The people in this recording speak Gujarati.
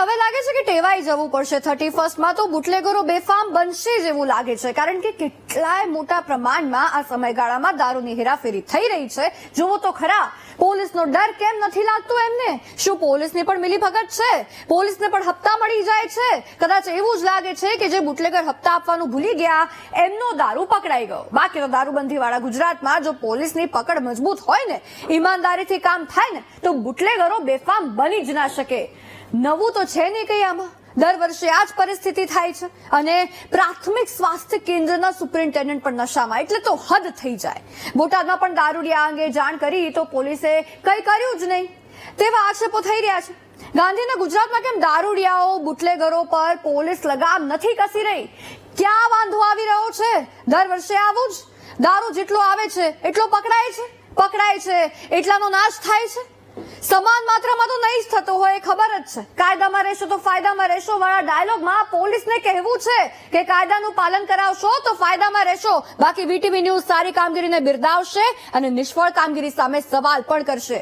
હવે લાગે છે કે ટેવાઈ જવું પડશે. થર્ટી ફર્સ્ટમાં તો બુટલેગરો બેફામ બનશે જેવું લાગે છે. કારણ કે કેટલાય મોટા પ્રમાણમાં આ સમયગાળામાં દારૂની હેરાફેરી થઈ રહી છે. જુઓ તો ખરા, પોલીસનો ડર કેમ નથી લાગતો એમને? શું પોલીસની પણ મિલીભગત છે? પોલીસને પણ હપ્તા મળી જાય છે? કદાચ એવું જ લાગે છે કે જે બુટલેગર હપ્તા આપવાનું ભૂલી ગયા, એમનો દારૂ પકડાઈ ગયો. બાકી તો દારૂબંધીવાળા ગુજરાતમાં જો પોલીસની પકડ મજબૂત હોય ને, ઈમાનદારીથી કામ થાય ને, તો બુટલેગરો બેફામ બની જ ના શકે. નવું તો છે નહીં કઈ આમાં. દર વર્ષે આ જ પરિસ્થિતિ થાય છે. અને પ્રાથમિક સ્વાસ્થ્ય કેન્દ્રના સુપરિન્ટેન્ડન્ટ પણ નશામાં, એટલે તો હદ થઈ જાય. બોટાદમાં પણ દારૂડિયા અંગે જાણ કરી તો પોલીસે કંઈ કર્યું જ નહીં. તેવા આક્ષેપો થઈ રહ્યા છે. ગાંધીના ગુજરાતમાં કેમ દારૂડિયાઓ, બુટલેગરો પર પોલીસ લગામ નથી કસી રહી? ક્યાં વાંધો આવી રહ્યો છે? દર વર્ષે આવું જ. દારૂ જેટલો આવે છે, એટલો પકડાય છે. પકડાય છે, એટલાનો નાશ થાય છે. સમાન માત્રામાં તો નહીં જ થતો હોય, એ ખબર જ છે. કાયદામાં રહેશો તો ફાયદામાં રહેશો. વાળા ડાયલોગમાં પોલીસને કહેવું છે કે કાયદાનું પાલન કરાવશો તો ફાયદામાં રહેશો. બાકી વીટીવી ન્યૂઝ સારી કામગીરીને બિરદાવશે અને નિષ્ફળ કામગીરી સામે સવાલ પણ કરશે.